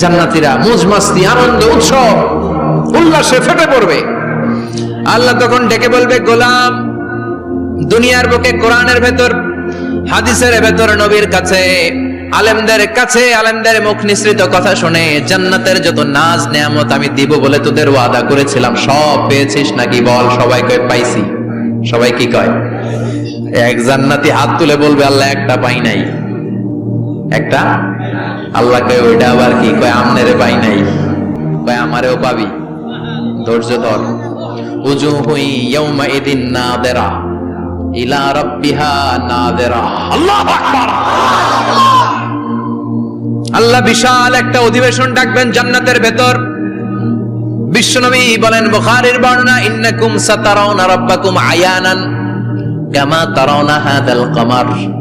জান্নাতীরা, মুজ মাস্তি, আনন্দ, উৎসব, উল্লাসে ফেটে পড়বে। আল্লাহ তখন ডেকে বলবে, গোলাম, দুনিয়ার বুকে কোরআনের ভেতর, হাদিসের ভেতর, নবীর কাছে, আলেমদের কাছে, আলেমদের মুখ নিঃসৃত কথা শুনে জান্নাতের যত নাজ, নেয়ামত আমি দিব বলে তোদের ওয়াদা করেছিলাম। সব পেয়েছিস নাকি বল? সবাই কয়, পাইছি। সবাই কি কয়? এক জান্নাতি হাত তুলে বলবে, আল্লাহ, একটা পাই নাই। একটা আল্লাহ কয়, ওইটা আবার কি? কয় আমনেরে পাই নাই। কয়, আমারেও পাবি। ধৈর্য ধর। উজু হুই ইয়াউমা ইদিন নাদেরা। ইলা রাব্বিহা নাদেরা। আল্লাহু আকবার! আল্লাহ বিশাল একটা অধিবেশন ডাকবেন জান্নাতের ভেতর। বিশ্বনবী বলেন, বুখারীর বর্ণনা, ইন্নাকুম সাতারাউনা রাব্বাকুম আয়ানান। কামা তারাউনা হাদাল কমার।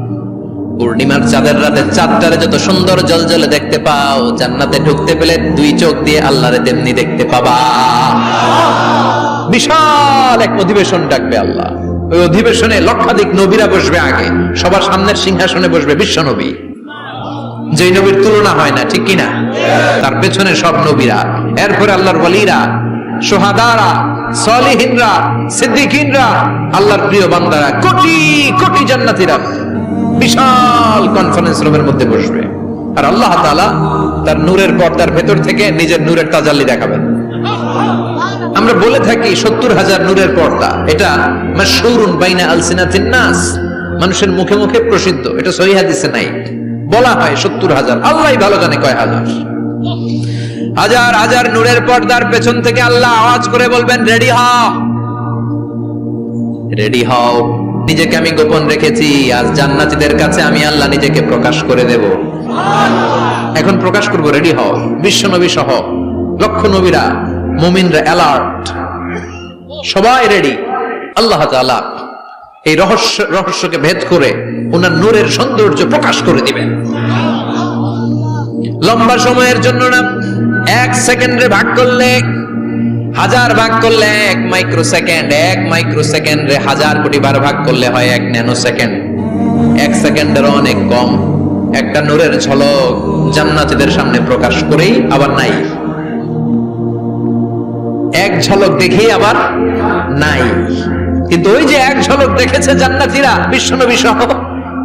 পূর্ণিমার চাঁদের রাতে চাঁদটারে যত সুন্দর জলজলে দেখতে পাও, জান্নাতে ঢুকতে পেলে দুই চোখ দিয়ে আল্লাহরে তেমনি দেখতে পাবা। বিশাল এক অধিবেশন ডাকবে আল্লাহ। ওই অধিবেশনে লক্ষাধিক নবীরা বসবে আগে, সবার সামনের সিংহাসনে বসবে বিশ্ব নবী। যেই নবীর তুলনা হয় না, ঠিক কিনা? তার পেছনে সব নবীরা। এরপরে আল্লাহর ওয়ালিরা সোহাদারা সলিহিনরা, সিদ্দিকিনরা, আল্লাহর প্রিয় বান্দারা, কোটি কোটি জান্নাতীরা। বিশাল কনফারেন্স রুমের মধ্যে বসবে। আর আল্লাহ তাআলা তার নূরের পর্দার ভেতর থেকে নিজের নূরের তাজাল্লি দেখাবেন। আমরা বলে থাকি সত্তর হাজার নূরের পর্দা। এটা মাশহুরুন বাইনা আলসিনাতিন নাস। মানুষের মুখে মুখে প্রসিদ্ধ। এটা সহিহ হাদিসে নাই। বলা হয় সত্তর হাজার। আল্লাহ ভালো জানে কয় হাজার। হাজার হাজার নূরের পর্দার পেছন থেকে আল্লাহ আওয়াজ করে বলবেন রেডি হ রেডি হও। নিজেকে আমি গোপন রেখেছি, আজ জান্নাতীদের কাছে আমি আল্লাহ নিজেকে প্রকাশ করে দেব। এখন প্রকাশ করব রেডি হও। বিশ্ব নবী সহ, লক্ষ নবীরা, মুমিনরা অ্যালার্ট সবাই রেডি আল্লাহ তাআলা এই রহস্য, রহস্যকে ভেদ করে ওনার নূরের সৌন্দর্য প্রকাশ করে দিবেন। লম্বা সময়ের জন্য না, এক সেকেন্ডে ভাগ করলে হাজার ভাগ করলে এক মাইক্রো সেকেন্ড এক মাইক্রো সেকেন্ডে হাজার কোটি বার ভাগ করলে হয় এক ন্যানো সেকেন্ড এক সেকেন্ডের অনেক কম। একটা নূরের ঝলক জান্নাতীদের সামনে প্রকাশ করেই আবার নাই। এক ঝলক দেখেই আবার নাই। কিন্তু ওই যে এক ঝলক দেখেছে জান্নাতীরা, বিশ্বনবী সহ,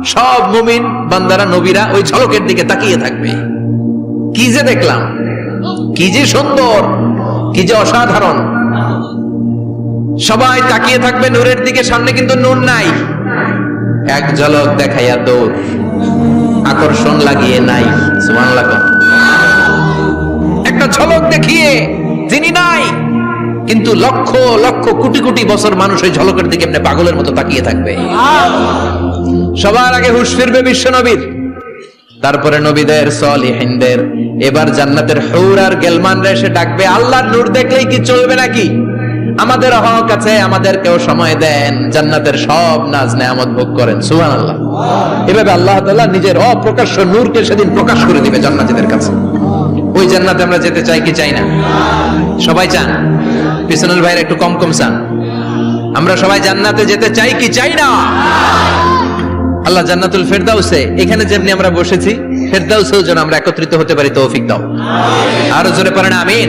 সব মুমিন, বান্দারা, নবীরা ওই ঝলকের দিকে তাকিয়ে থাকবে। কি যে দেখলাম, কি যে সুন্দর কি যে অসাধারণ। সবাই তাকিয়ে থাকবে নূরের দিকে, সামনে কিন্তু নূর নাই। এক ঝলক দেখাইয়া দৌড়। আকর্ষণ লাগিয়ে নাই কন। একটা ঝলক দেখিয়ে তিনি নাই, কিন্তু লক্ষ লক্ষ কোটি কোটি বছর মানুষ ওই ঝলকের দিকে এমনি পাগলের মতো তাকিয়ে থাকবে। সবার আগে হুশ ফিরবে বিশ্ব নবীর। তারপরে নবীদের, সলিহিনদের এবার জান্নাতের হৌর আর গেলমানরা এসে ডাকবে, আল্লাহর নূর দেখলেই কি চলবে নাকি? আমাদের হক আছে আমাদেরকেও সময় দেন, জান্নাতের সব নাজ নেয়ামত ভোগ করেন সুহান আল্লাহ এভাবে আল্লাহ তাআলা নিজের অপ্রকাশ্য নূরকে সেদিন প্রকাশ করে দিবে জান্নাতীদের কাছে। ওই জান্নাতে আমরা যেতে চাই কি চাই না? সবাই চান? পিছনের ভাইরা একটু কম কম চান। আমরা সবাই জান্নাতে যেতে চাই কি চাই না? আল্লাহ জান্নাতুল ফেরদাউসে, এখানে যেমনি আমরা বসেছি ফেরদাউসেও যেন আমরা একত্রিত হতে পারি তৌফিক দাও। আরও জোরে পারেন আমিন।